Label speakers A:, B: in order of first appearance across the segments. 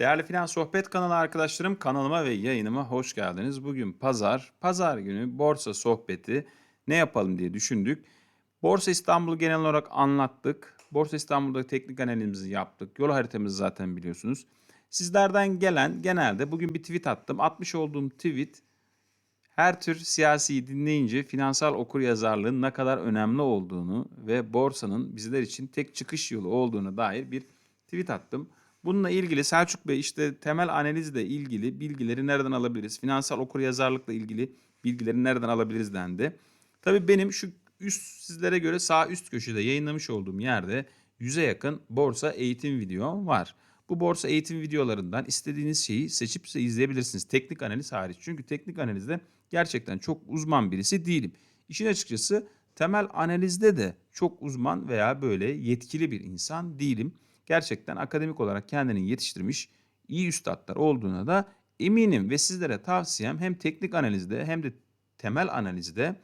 A: Değerli Finans Sohbet kanalı arkadaşlarım kanalıma ve yayınıma hoş geldiniz. Bugün pazar, pazar günü borsa sohbeti ne yapalım diye düşündük. Borsa İstanbul'u genel olarak anlattık. Borsa İstanbul'da teknik analizimizi yaptık. Yol haritamızı zaten biliyorsunuz. Sizlerden gelen genelde bugün bir tweet attım. Atmış olduğum tweet her tür siyasiyi dinleyince finansal okuryazarlığın ne kadar önemli olduğunu ve borsanın bizler için tek çıkış yolu olduğuna dair bir tweet attım. Bununla ilgili Selçuk Bey işte temel analizle ilgili bilgileri nereden alabiliriz? Finansal okuryazarlıkla ilgili bilgileri nereden alabiliriz dendi. Tabii benim şu üst sizlere göre sağ üst köşede yayınlamış olduğum yerde yüze yakın borsa eğitim video var. Bu borsa eğitim videolarından istediğiniz şeyi seçip izleyebilirsiniz. Teknik analiz hariç. Çünkü teknik analizde gerçekten çok uzman birisi değilim. İşin açıkçası temel analizde de çok uzman veya böyle yetkili bir insan değilim. Gerçekten akademik olarak kendini yetiştirmiş iyi üstadlar olduğuna da eminim ve sizlere tavsiyem hem teknik analizde hem de temel analizde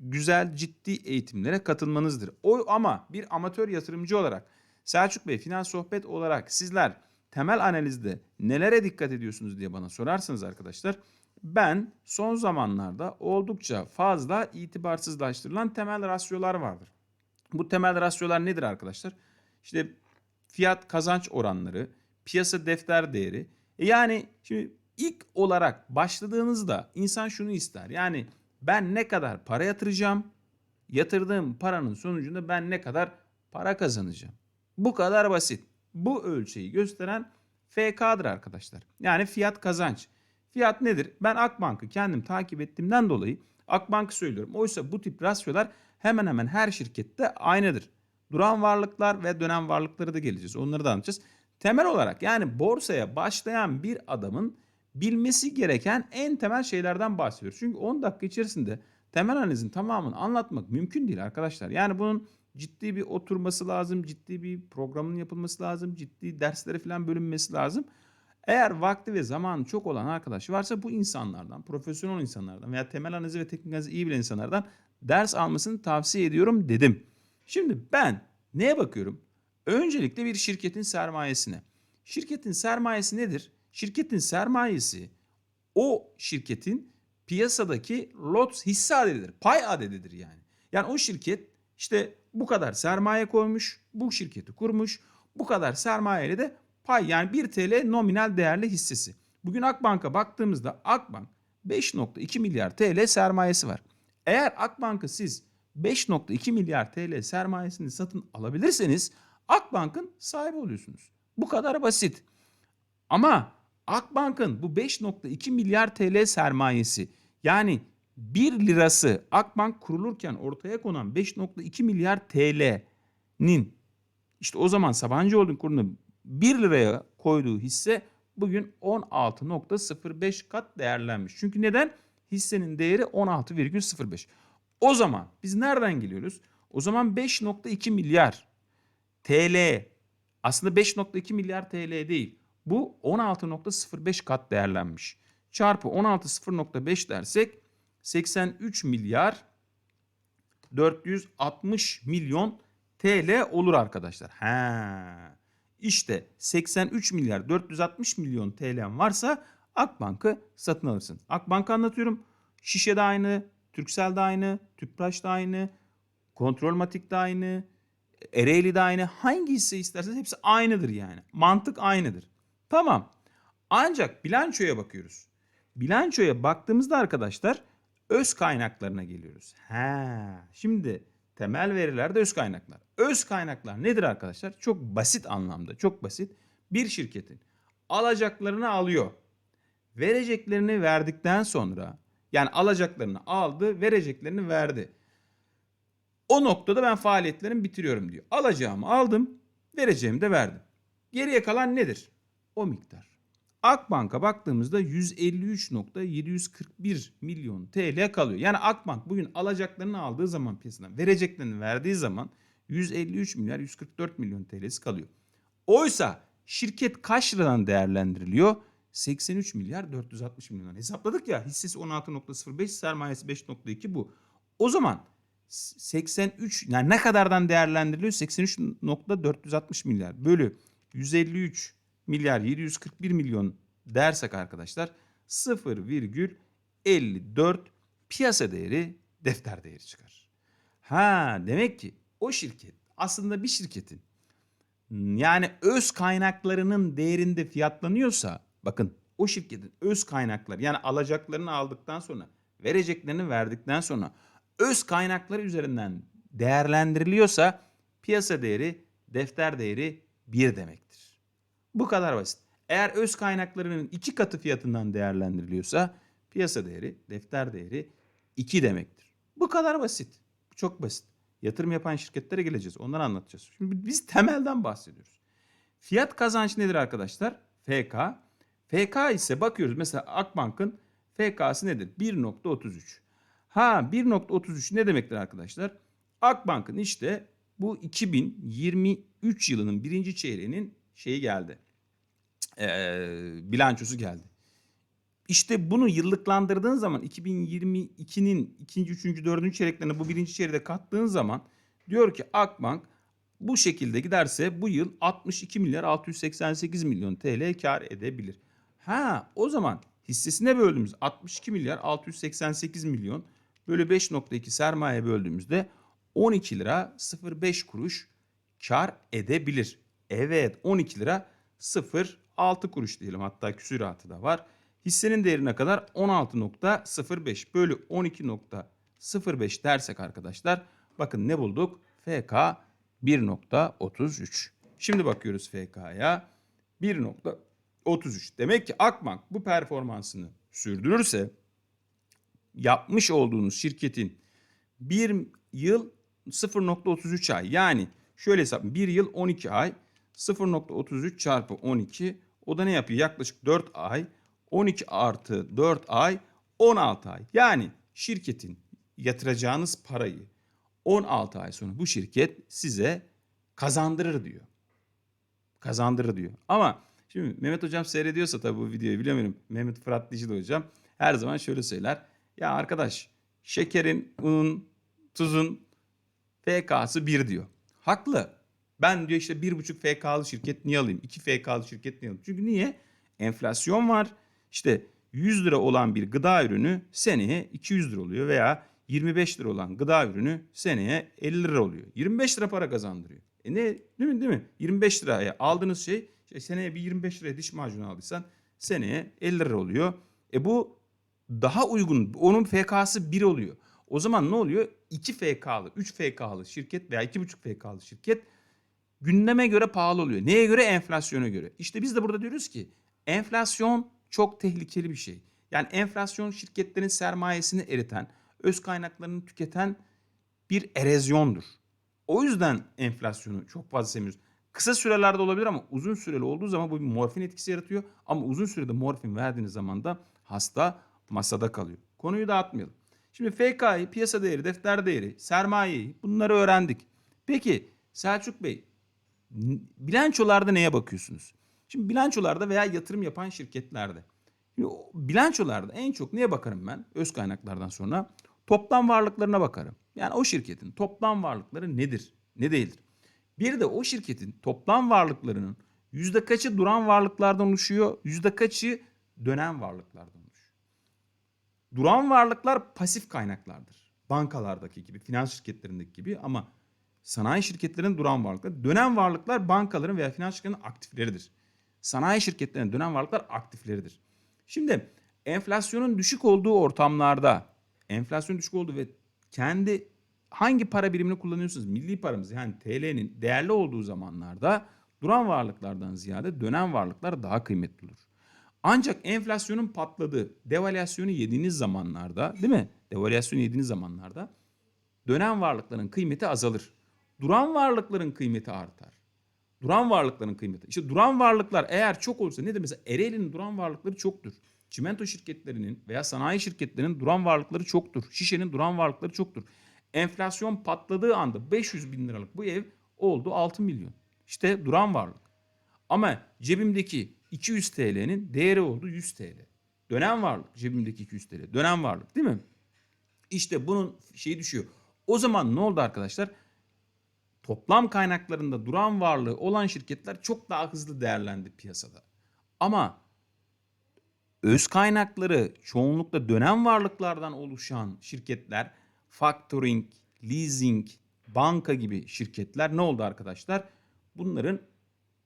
A: güzel ciddi eğitimlere katılmanızdır. O ama bir amatör yatırımcı olarak Selçuk Bey finans sohbet olarak sizler temel analizde nelere dikkat ediyorsunuz diye bana sorarsanız arkadaşlar ben son zamanlarda oldukça fazla itibarsızlaştırılan temel rasyolar vardır. Bu temel rasyolar nedir arkadaşlar? İşte fiyat kazanç oranları, piyasa defter değeri. E yani şimdi ilk olarak başladığınızda insan şunu ister. Yani ben ne kadar para yatıracağım? Yatırdığım paranın sonucunda ben ne kadar para kazanacağım? Bu kadar basit. Bu ölçeği gösteren FK'dır arkadaşlar. Yani fiyat kazanç. Fiyat nedir? Ben Akbank'ı kendim takip ettiğimden dolayı Akbank'ı söylüyorum. Oysa bu tip rasyolar hemen hemen her şirkette aynıdır. Duran varlıklar ve dönem varlıkları da geleceğiz. Onları da anlatacağız. Temel olarak yani borsaya başlayan bir adamın bilmesi gereken en temel şeylerden bahsediyoruz. Çünkü 10 dakika içerisinde temel analizin tamamını anlatmak mümkün değil arkadaşlar. Yani bunun ciddi bir oturması lazım, ciddi bir programın yapılması lazım, ciddi derslere falan bölünmesi lazım. Eğer vakti ve zamanı çok olan arkadaş varsa bu insanlardan, profesyonel insanlardan veya temel analizi ve teknik analizi iyi bilen insanlardan ders almasını tavsiye ediyorum dedim. Şimdi ben neye bakıyorum? Öncelikle bir şirketin sermayesine. Şirketin sermayesi nedir? Şirketin sermayesi o şirketin piyasadaki lot hisse adedidir. Pay adedidir yani. Yani o şirket işte bu kadar sermaye koymuş, bu şirketi kurmuş. Bu kadar sermayeyle de pay yani 1 TL nominal değerli hissesi. Bugün Akbank'a baktığımızda Akbank 5.2 milyar TL sermayesi var. Eğer Akbank'ı siz 5.2 milyar TL sermayesini satın alabilirseniz Akbank'ın sahibi oluyorsunuz. Bu kadar basit. Ama Akbank'ın bu 5.2 milyar TL sermayesi yani 1 lirası Akbank kurulurken ortaya konan 5.2 milyar TL'nin işte o zaman Sabancı Holding kurulu 1 liraya koyduğu hisse bugün 16.05 kat değerlenmiş. Çünkü neden? Hissenin değeri 16,05. O zaman biz nereden geliyoruz? O zaman 5.2 milyar TL aslında 5.2 milyar TL değil. Bu 16.05 kat değerlenmiş. Çarpı 16.0.5 dersek 83 milyar 460 milyon TL olur arkadaşlar. Ha. İşte 83 milyar 460 milyon TL'm varsa Akbank'ı satın alırsın. Akbank'ı anlatıyorum. Şişe de aynı, Türksel de aynı, Tüpraş da aynı, Kontrolmatik de aynı, Ereğli de aynı. Hangi hisse isterseniz hepsi aynıdır yani. Mantık aynıdır. Tamam. Ancak bilançoya bakıyoruz. Bilançoya baktığımızda arkadaşlar öz kaynaklarına geliyoruz. Ha, şimdi temel verilerde öz kaynaklar. Öz kaynaklar nedir arkadaşlar? Çok basit anlamda, çok basit. Bir şirketin alacaklarını alıyor. Vereceklerini verdikten sonra yani alacaklarını aldı, vereceklerini verdi. O noktada ben faaliyetlerimi bitiriyorum diyor. Alacağımı aldım, vereceğimi de verdim. Geriye kalan nedir? O miktar. Akbank'a baktığımızda 153.741 milyon TL kalıyor. Yani Akbank bugün alacaklarını aldığı zaman piyasadan vereceklerini verdiği zaman 153 milyar 144 milyon TL'si kalıyor. Oysa şirket kaç liradan değerlendiriliyor? 83 milyar 460 milyon. Hesapladık ya hissesi 16.05 sermayesi 5.2 bu. O zaman 83 yani ne kadardan değerlendiriliyor? 83.460 milyar bölü 153 milyar 741 milyon dersek arkadaşlar 0,54 piyasa değeri defter değeri çıkar. Ha demek ki o şirket aslında bir şirketin yani öz kaynaklarının değerinde fiyatlanıyorsa bakın o şirketin öz kaynakları yani alacaklarını aldıktan sonra vereceklerini verdikten sonra öz kaynakları üzerinden değerlendiriliyorsa piyasa değeri defter değeri 1 demektir. Bu kadar basit. Eğer öz kaynaklarının iki katı fiyatından değerlendiriliyorsa piyasa değeri defter değeri 2 demektir. Bu kadar basit. Çok basit. Yatırım yapan şirketlere geleceğiz. Onları anlatacağız. Şimdi biz temelden bahsediyoruz. Fiyat kazanç nedir arkadaşlar? FK. FK ise bakıyoruz mesela Akbank'ın FK'sı nedir? 1.33. Ha 1.33 ne demektir arkadaşlar? Akbank'ın işte bu 2023 yılının birinci çeyreğinin şeyi geldi. Ee, bilançosu geldi. İşte bunu yıllıklandırdığın zaman 2022'nin ikinci, üçüncü, dördüncü çeyreklerine bu birinci çeyreğe kattığın zaman diyor ki Akbank bu şekilde giderse bu yıl 62 milyar 688 milyon TL kar edebilir. Ha o zaman hissesine böldüğümüz 62 milyar 688 milyon bölü 5.2 sermaye böldüğümüzde 12 lira 05 kuruş kar edebilir. Evet 12 lira 0.6 kuruş diyelim hatta küsuratı da var. Hissenin değerine kadar 16.05 bölü 12.05 dersek arkadaşlar bakın ne bulduk? FK 1.33. Şimdi bakıyoruz FK'ya 1.33. Demek ki Akbank bu performansını sürdürürse yapmış olduğunuz şirketin bir yıl 0.33 ay yani şöyle hesaplayın bir yıl 12 ay 0.33 çarpı 12 o da ne yapıyor? Yaklaşık 4 ay 12 artı 4 ay 16 ay. Yani şirketin yatıracağınız parayı 16 ay sonra bu şirket size kazandırır diyor. Kazandırır diyor. Ama şimdi Mehmet hocam seyrediyorsa tabii bu videoyu bilemiyorum. Mehmet Fırat Dicili hocam her zaman şöyle söyler. Ya arkadaş şekerin, unun, tuzun FK'sı 1 diyor. Haklı. Ben diyor işte 1,5 FK'lı şirket niye alayım? 2 FK'lı şirket niye alayım? Çünkü niye? Enflasyon var. İşte 100 lira olan bir gıda ürünü seneye 200 lira oluyor veya 25 lira olan gıda ürünü seneye 50 lira oluyor. 25 lira para kazandırıyor. E ne değil mi değil mi? 25 liraya aldığınız şey işte seneye bir 25 liraya diş macunu aldıysan seneye 50 lira oluyor. E bu daha uygun. Onun FK'sı 1 oluyor. O zaman ne oluyor? 2 FK'lı, 3 FK'lı şirket veya 2,5 FK'lı şirket gündeme göre pahalı oluyor. Neye göre? Enflasyona göre. İşte biz de burada diyoruz ki enflasyon çok tehlikeli bir şey. Yani enflasyon şirketlerin sermayesini eriten, öz kaynaklarını tüketen bir erozyondur. O yüzden enflasyonu çok fazla sevmiyoruz. Kısa sürelerde olabilir ama uzun süreli olduğu zaman bu bir morfin etkisi yaratıyor. Ama uzun sürede morfin verdiğiniz zaman da hasta masada kalıyor. Konuyu dağıtmayalım. Şimdi FK'yı, piyasa değeri, defter değeri, sermayeyi bunları öğrendik. Peki Selçuk Bey bilançolarda neye bakıyorsunuz? Şimdi bilançolarda veya yatırım yapan şirketlerde. Şimdi bilançolarda en çok neye bakarım ben? Öz kaynaklardan sonra toplam varlıklarına bakarım. Yani o şirketin toplam varlıkları nedir? Ne değildir? Bir de o şirketin toplam varlıklarının yüzde kaçı duran varlıklardan oluşuyor, yüzde kaçı dönen varlıklardan oluşuyor. Duran varlıklar pasif kaynaklardır. Bankalardaki gibi, finans şirketlerindeki gibi ama sanayi şirketlerinin duran varlıkları, dönen varlıklar bankaların veya finans şirketlerinin aktifleridir. Sanayi şirketlerinin dönen varlıklar aktifleridir. Şimdi enflasyonun düşük olduğu ortamlarda, enflasyon düşük olduğu ve kendi hangi para birimini kullanıyorsunuz? Milli paramız yani TL'nin değerli olduğu zamanlarda duran varlıklardan ziyade dönen varlıklar daha kıymetli olur. Ancak enflasyonun patladığı, devalüasyonu yediğiniz zamanlarda değil mi? Devalüasyonu yediğiniz zamanlarda dönen varlıkların kıymeti azalır. Duran varlıkların kıymeti artar. Duran varlıkların kıymeti. İşte duran varlıklar eğer çok olursa ne demek? Mesela Ereğli'nin duran varlıkları çoktur. Çimento şirketlerinin veya sanayi şirketlerinin duran varlıkları çoktur. Şişenin duran varlıkları çoktur. Enflasyon patladığı anda 500 bin liralık bu ev oldu 6 milyon. İşte duran varlık. Ama cebimdeki 200 TL'nin değeri oldu 100 TL. Dönen varlık cebimdeki 200 TL. Dönen varlık değil mi? İşte bunun şeyi düşüyor. O zaman ne oldu arkadaşlar? toplam kaynaklarında duran varlığı olan şirketler çok daha hızlı değerlendi piyasada. Ama öz kaynakları çoğunlukla dönem varlıklardan oluşan şirketler, factoring, leasing, banka gibi şirketler ne oldu arkadaşlar? Bunların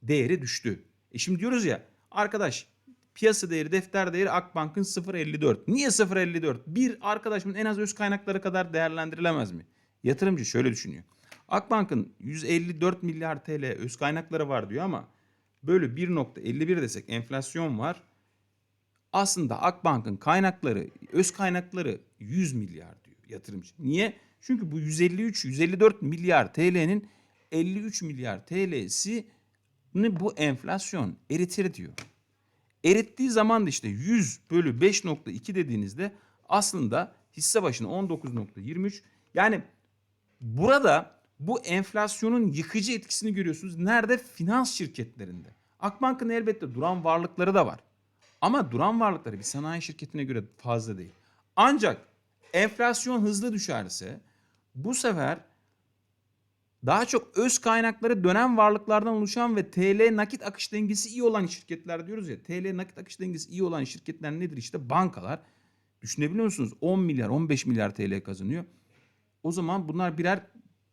A: değeri düştü. E şimdi diyoruz ya arkadaş piyasa değeri, defter değeri Akbank'ın 0.54. Niye 0.54? Bir arkadaşımın en az öz kaynakları kadar değerlendirilemez mi? Yatırımcı şöyle düşünüyor. Akbank'ın 154 milyar TL öz kaynakları var diyor ama böyle 1.51 desek enflasyon var. Aslında Akbank'ın kaynakları, öz kaynakları 100 milyar yatırımcı. Niye? Çünkü bu 153, 154 milyar TL'nin 53 milyar TL'si bu enflasyon eritir diyor. Erittiği zaman da işte 100 bölü 5.2 dediğinizde aslında hisse başına 19.23 yani burada bu enflasyonun yıkıcı etkisini görüyorsunuz. Nerede? Finans şirketlerinde. Akbank'ın elbette duran varlıkları da var. Ama duran varlıkları bir sanayi şirketine göre fazla değil. Ancak enflasyon hızlı düşerse bu sefer daha çok öz kaynakları dönem varlıklardan oluşan ve TL nakit akış dengesi iyi olan şirketler diyoruz ya. TL nakit akış dengesi iyi olan şirketler nedir? İşte bankalar. Düşünebiliyor musunuz? 10 milyar, 15 milyar TL kazanıyor. O zaman bunlar birer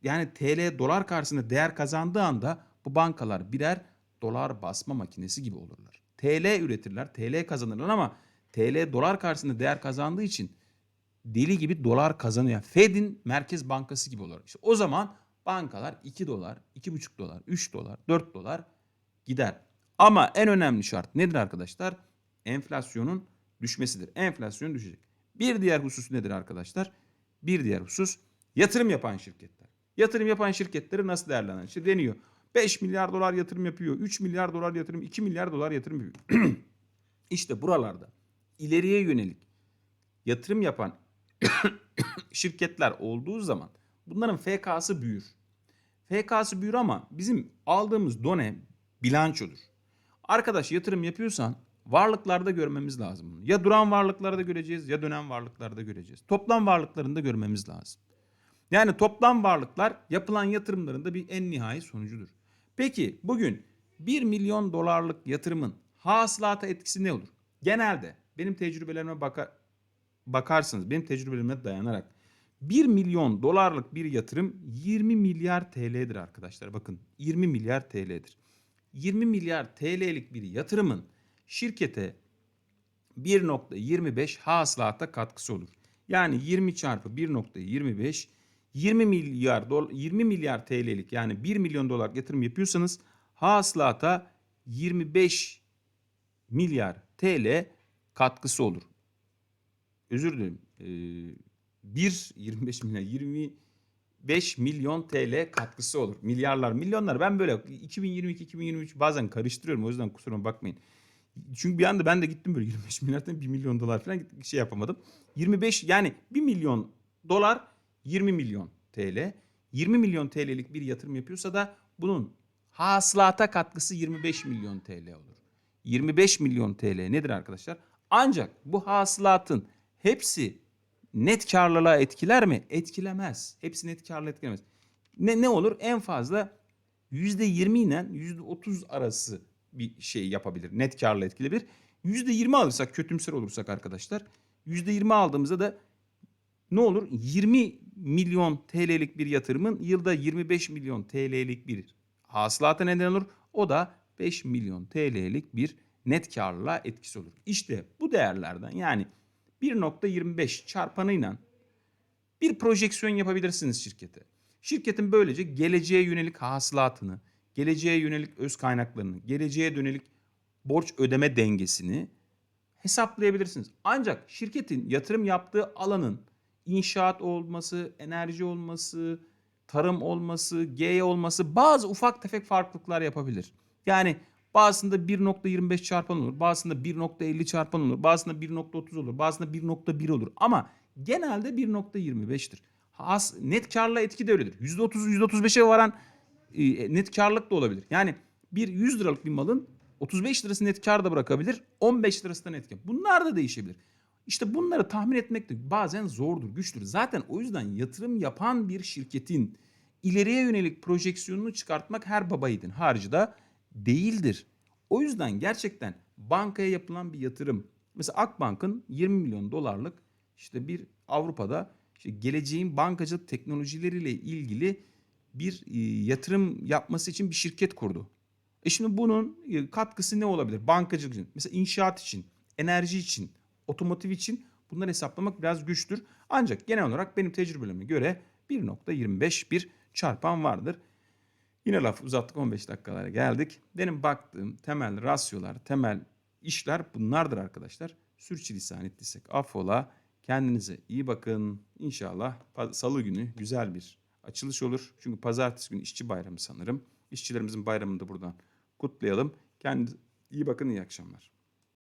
A: yani TL dolar karşısında değer kazandığı anda bu bankalar birer dolar basma makinesi gibi olurlar. TL üretirler, TL kazanırlar ama TL dolar karşısında değer kazandığı için deli gibi dolar kazanıyor. Fed'in merkez bankası gibi olur. İşte o zaman bankalar 2 dolar, 2,5 dolar, 3 dolar, 4 dolar gider. Ama en önemli şart nedir arkadaşlar? Enflasyonun düşmesidir. Enflasyon düşecek. Bir diğer husus nedir arkadaşlar? Bir diğer husus yatırım yapan şirketler. Yatırım yapan şirketleri nasıl değerlendirilir? İşte deniyor. 5 milyar dolar yatırım yapıyor. 3 milyar dolar yatırım, 2 milyar dolar yatırım yapıyor. işte buralarda ileriye yönelik yatırım yapan şirketler olduğu zaman bunların FK'sı büyür. FK'sı büyür ama bizim aldığımız done bilançodur. Arkadaş yatırım yapıyorsan varlıklarda görmemiz lazım bunu. Ya duran varlıklarda göreceğiz ya dönem varlıklarda göreceğiz. Toplam varlıklarında görmemiz lazım. Yani toplam varlıklar yapılan yatırımların da bir en nihai sonucudur. Peki bugün 1 milyon dolarlık yatırımın hasılata etkisi ne olur? Genelde benim tecrübelerime baka, bakarsınız, benim tecrübelerime dayanarak 1 milyon dolarlık bir yatırım 20 milyar TL'dir arkadaşlar. Bakın 20 milyar TL'dir. 20 milyar TL'lik bir yatırımın şirkete 1.25 hasılata katkısı olur. Yani 20 çarpı 1.25 20 milyar dolar 20 milyar TL'lik yani 1 milyon dolar yatırım yapıyorsanız hasılata 25 milyar TL katkısı olur. Özür dilerim. Ee, 1 25 milyar 25 milyon TL katkısı olur. Milyarlar, milyonlar. Ben böyle 2022 2023 bazen karıştırıyorum. O yüzden kusuruma bakmayın. Çünkü bir anda ben de gittim böyle 25 milyardan 1 milyon dolar falan şey yapamadım. 25 yani 1 milyon dolar 20 milyon TL. 20 milyon TL'lik bir yatırım yapıyorsa da bunun hasılata katkısı 25 milyon TL olur. 25 milyon TL nedir arkadaşlar? Ancak bu hasılatın hepsi net karlılığa etkiler mi? Etkilemez. Hepsi net karlılığa etkilemez. Ne, ne olur? En fazla %20 ile %30 arası bir şey yapabilir. Net karla etkilebilir. %20 alırsak kötümser olursak arkadaşlar %20 aldığımızda da ne olur? 20 milyon TL'lik bir yatırımın yılda 25 milyon TL'lik bir hasılata neden olur. O da 5 milyon TL'lik bir net karlılığa etkisi olur. İşte bu değerlerden yani 1.25 çarpanıyla bir projeksiyon yapabilirsiniz şirkete. Şirketin böylece geleceğe yönelik hasılatını, geleceğe yönelik öz kaynaklarını, geleceğe yönelik borç ödeme dengesini hesaplayabilirsiniz. Ancak şirketin yatırım yaptığı alanın inşaat olması, enerji olması, tarım olması, G olması bazı ufak tefek farklılıklar yapabilir. Yani bazısında 1.25 çarpan olur, bazısında 1.50 çarpan olur, bazısında 1.30 olur, bazısında 1.1 olur ama genelde 1.25'tir. Has, net karla etki de öyledir. %30, %35'e varan e, net karlılık da olabilir. Yani bir 100 liralık bir malın 35 lirası net kar da bırakabilir, 15 lirası da net kar. Bunlar da değişebilir. İşte bunları tahmin etmek de bazen zordur, güçtür. Zaten o yüzden yatırım yapan bir şirketin ileriye yönelik projeksiyonunu çıkartmak her baba harcı da değildir. O yüzden gerçekten bankaya yapılan bir yatırım. Mesela Akbank'ın 20 milyon dolarlık işte bir Avrupa'da işte geleceğin bankacılık teknolojileriyle ilgili bir e, yatırım yapması için bir şirket kurdu. E şimdi bunun e, katkısı ne olabilir? Bankacılık için, mesela inşaat için, enerji için, otomotiv için bunları hesaplamak biraz güçtür. Ancak genel olarak benim tecrübelerime göre 1.25 bir çarpan vardır. Yine laf uzattık 15 dakikalara geldik. Benim baktığım temel rasyolar, temel işler bunlardır arkadaşlar. Sürçülisan ettiysek affola. Kendinize iyi bakın. İnşallah salı günü güzel bir açılış olur. Çünkü pazartesi günü işçi bayramı sanırım. İşçilerimizin bayramını da buradan kutlayalım. Kendinize iyi bakın, iyi akşamlar.